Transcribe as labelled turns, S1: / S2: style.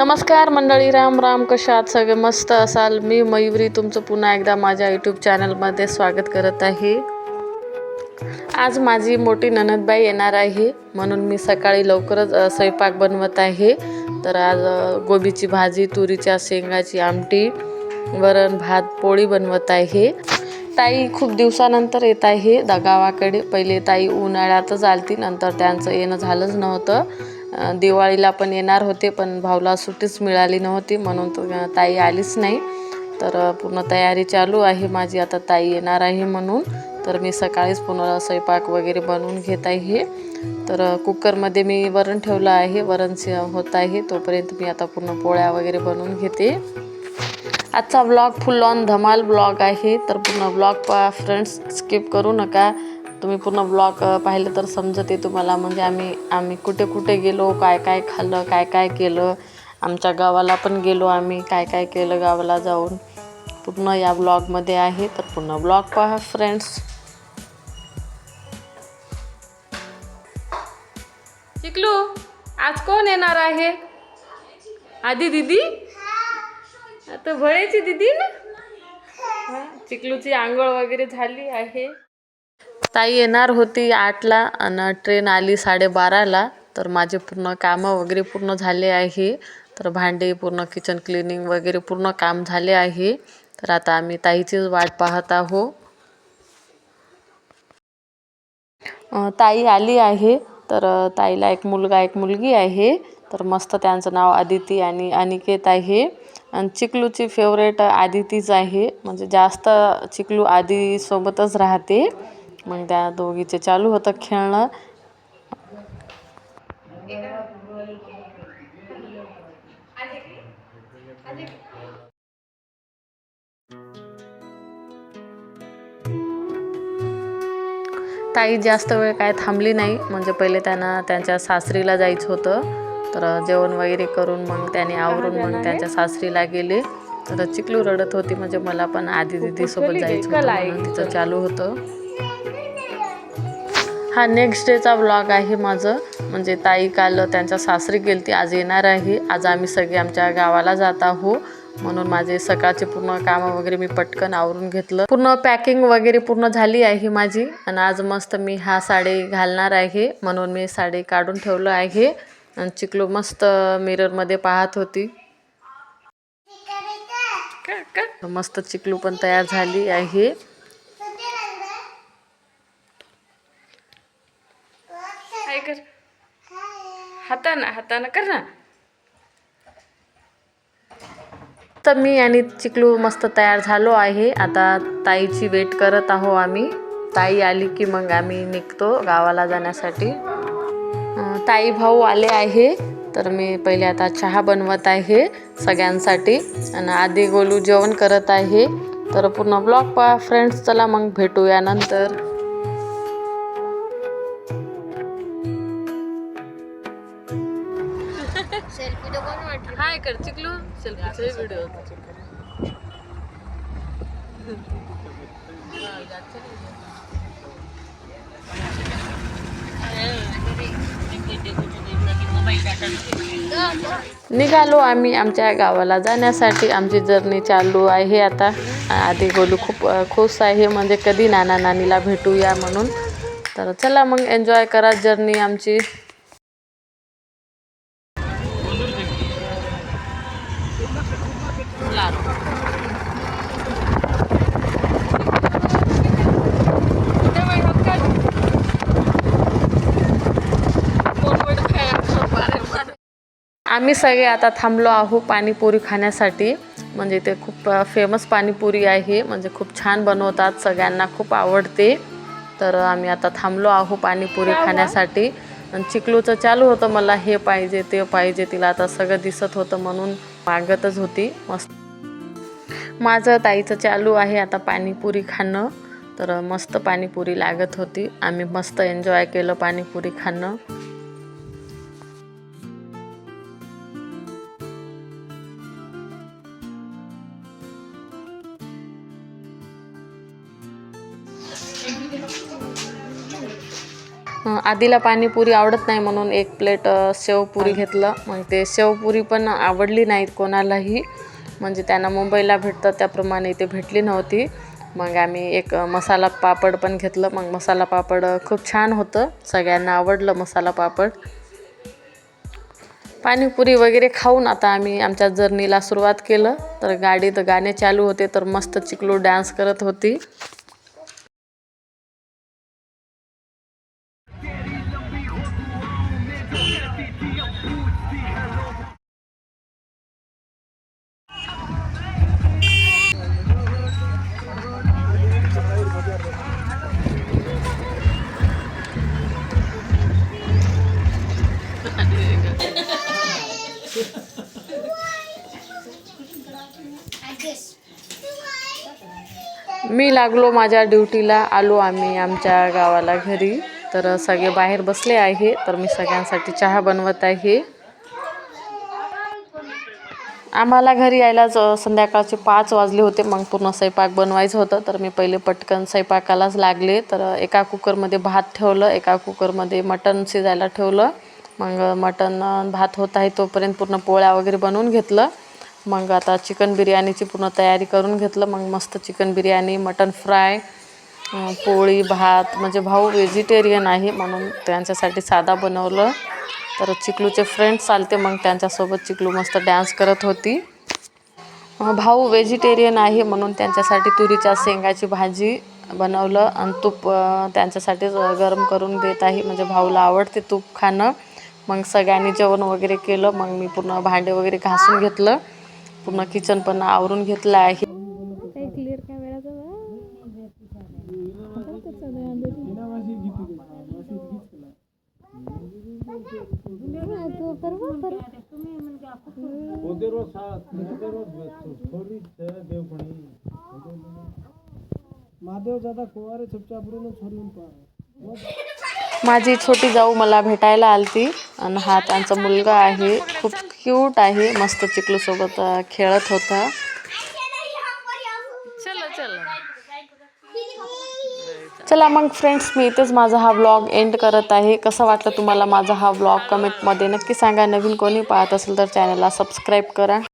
S1: नमस्कार मंडळी राम राम कशा सगळे मस्त असाल? मी मयुरी तुमचं पुन्हा एकदा माझ्या यूट्यूब चॅनलमध्ये स्वागत करत आहे. आज माझी मोठी ननदबाई येणार आहे. म्हणून मी सकाळी लवकरच स्वयंपाक बनवत आहे. तर आज गोबीची भाजी तुरीच्या शेंगाची आमटी वरण भात पोळी बनवत आहे. ताई खूप दिवसानंतर येत आहे द गावाकडे पहिले ताई उन्हाळ्यातच आलती नंतर त्यांचं येणं झालंच नव्हतं. दिवाळीला पण येणार होते पण भाऊला सुट्टीच मिळाली नव्हती म्हणून ताई आलीच नाही. तर पूर्ण तयारी चालू आहे माझी आता ताई येणार आहे म्हणून. तर मी सकाळीच पुन्हा स्वयंपाक वगैरे बनवून घेत आहे. तर कुकरमध्ये मी वरण ठेवलं आहे वरण होत आहे तोपर्यंत मी आता पूर्ण पोळ्या वगैरे बनवून घेते. आजचा ब्लॉग फुल ऑन धमाल ब्लॉग आहे तर पूर्ण ब्लॉग पा फ्रेंड्स स्किप करू नका. तुम्ही पूर्ण ब्लॉग पाहिलं तर समजते तुम्हाला. म्हणजे आम्ही आम्ही कुठे कुठे गेलो काय काय खाल्लं काय काय केलं. आमच्या गावाला पण गेलो आम्ही काय काय केलं गावाला जाऊन. पूर्ण या ब्लॉगमध्ये आहे तर पूर्ण ब्लॉग पहा फ्रेंड्स चिकलू आज कोण येणार आहे? आधी दीदी? आता भळेची दीदी ना? चिकलूची आंघोळ वगैरे झाली आहे. ताई येणार होती आठला आणि ट्रेन आली साडेबाराला. तर माझे पूर्ण कामं वगैरे पूर्ण झाले आहे. तर भांडे पूर्ण किचन क्लिनिंग वगैरे पूर्ण काम झाले आहे. तर आता आम्ही ताईचीच वाट पाहत आहो. ताई आली आहे. तर ताईला एक मुलगा एक मुलगी आहे. तर मस्त त्यांचं नाव आदिती आणि अनिकेत आहे. आणि चिकलूची फेवरेट आदितीच आहे. म्हणजे जास्त चिकलू आधीसोबतच राहते. मग त्या दोघीचे चालू होतं खेळणं. ताई जास्त वेळ काय थांबली नाही. म्हणजे पहिले त्यांना त्यांच्या सासरीला जायचं होतं. तर जेवण वगैरे करून मग त्याने आवरून मग त्यांच्या सासरीला गेले. तर चिकलू रडत होती. म्हणजे मला पण आधी दिदीसोबत जायचं होतं तिचं चालू होतं. हा नेक्स्ट डेचा ब्लॉग आहे माझं. म्हणजे ताई काल त्यांच्या सासरी गेलती आज येणार आहे. आज आम्ही सगळे आमच्या गावाला जात आहो म्हणून माझे सकाळचे पूर्ण कामं वगैरे मी पटकन आवरून घेतलं. पूर्ण पॅकिंग वगैरे पूर्ण झाली आहे माझी. आणि आज मस्त मी हा साडी घालणार आहे. म्हणून मी साडी काढून ठेवलं आहे. आणि चिकलू मस्त मिररमध्ये पाहत होती. मस्त चिकलू पण तयार झाली आहे काय कर हातानं हातानं कर ना. तर मी आणि चिकलू मस्त तयार झालो आहे. आता ताईची वेट करत आहो आम्ही. ताई आली की मग आम्ही निघतो गावाला जाण्यासाठी. ताई भाऊ आले आहे. तर मी पहिले आता चहा बनवत आहे सगळ्यांसाठी. आणि आधी गोलू जेवण करत आहे. तर पूर्ण ब्लॉग पहा. फ्रेंड्स चला मग भेटूया नंतर. हाय कर चिकलू. सेल्फीचे व्हिडिओ निघालो आम्ही आमच्या गावाला जाण्यासाठी. आमची जर्नी चालू आहे आता. आधी गोलू खूप खुश आहे. म्हणजे कधी नाना नानीला भेटूया म्हणून. तर चला मग एन्जॉय करा जर्नी आमची. आम्ही सगळे आता थांबलो आहो पाणीपुरी खाण्यासाठी. म्हणजे ते खूप फेमस पाणीपुरी आहे. म्हणजे खूप छान बनवतात सगळ्यांना खूप आवडते. तर आम्ही आता थांबलो आहो पाणीपुरी खाण्यासाठी. आणि चिकलूचं चालू होतं मला हे पाहिजे ते पाहिजे तिला आता सगळं दिसत होतं म्हणून मागतच होती. मस्त. माझं ताईचं चालू आहे आता पाणीपुरी खाणं. तर मस्त पाणीपुरी लागत होती. आम्ही मस्त एन्जॉय केलं पाणीपुरी खाणं. आधीला पाणीपुरी आवडत नाही म्हणून एक प्लेट शेवपुरी घेतलं. मग ते शेवपुरी पण आवडली नाहीत कोणालाही. म्हणजे त्यांना मुंबईला भेटतं त्याप्रमाणे इथे भेटली नव्हती. मग आम्ही एक मसाला पापड पण घेतलं. मग मसाला पापड खूप छान होतं. सगळ्यांना आवडलं मसाला पापड. पाणीपुरी वगैरे खाऊन आता आम्ही आमच्या जर्नीला सुरुवात केलं. तर गाडीत गाणे चालू होते तर मस्त चिकलू डान्स करत होती. मी लागलो माझ्या ड्युटीला आलो आम्ही आमच्या गावाला घरी. तर सगळे बाहेर बसले आहे तर मी सगळ्यांसाठी चहा बनवत आहे. आम्हाला घरी यायलाच संध्याकाळचे पाच वाजले होते. मग पूर्ण स्वयंपाक बनवायचं होतं. तर मी पहिले पटकन स्वयंपाकालाच लागले. तर एका कुकरमध्ये भात ठेवलं. एका कुकरमध्ये मटण शिजायला ठेवलं. मग मटण भात होत आहे तोपर्यंत पूर्ण पोळ्या वगैरे बनवून घेतलं. मग आता चिकन बिर्याणीची पूर्ण तयारी करून घेतलं. मग मस्त चिकन बिर्याणी मटण फ्राय पोळी भात. म्हणजे भाऊ व्हेजिटेरियन आहे म्हणून त्यांच्यासाठी साधा बनवलं. तर चिकलूचे फ्रेंड्स आलते मग त्यांच्यासोबत चिकलू मस्त डान्स करत होती. भाऊ व्हेजिटेरियन आहे म्हणून त्यांच्यासाठी तुरीच्या शेंगाची भाजी बनवलं आणि तूप त्यांच्यासाठीच गरम करून देत आहे. म्हणजे भाऊला आवडते तूप खाणं. मग सगळ्यांनी जेवण वगैरे केलं. मग मी पूर्ण भांडे वगैरे घासून घेतलं. पूर्ण किचन पण आवरून घेतलं आहे.
S2: महादेव दादा कुवारे
S1: माझी छोटी जाऊ मला भेटायला आलती आणि हा त्यांचा मुलगा आहे खूप क्यूट आहे मस्त चिकलूसोबत खेळत होता चला मग फ्रेंड्स मी इथेच माझा हा व्लॉग एंड करत आहे कसा वाटलं तुम्हाला माझा हा व्लॉग कमेंटमध्ये नक्की सांगा नवीन कोणी पाहत असेल तर चॅनलला सबस्क्राईब करा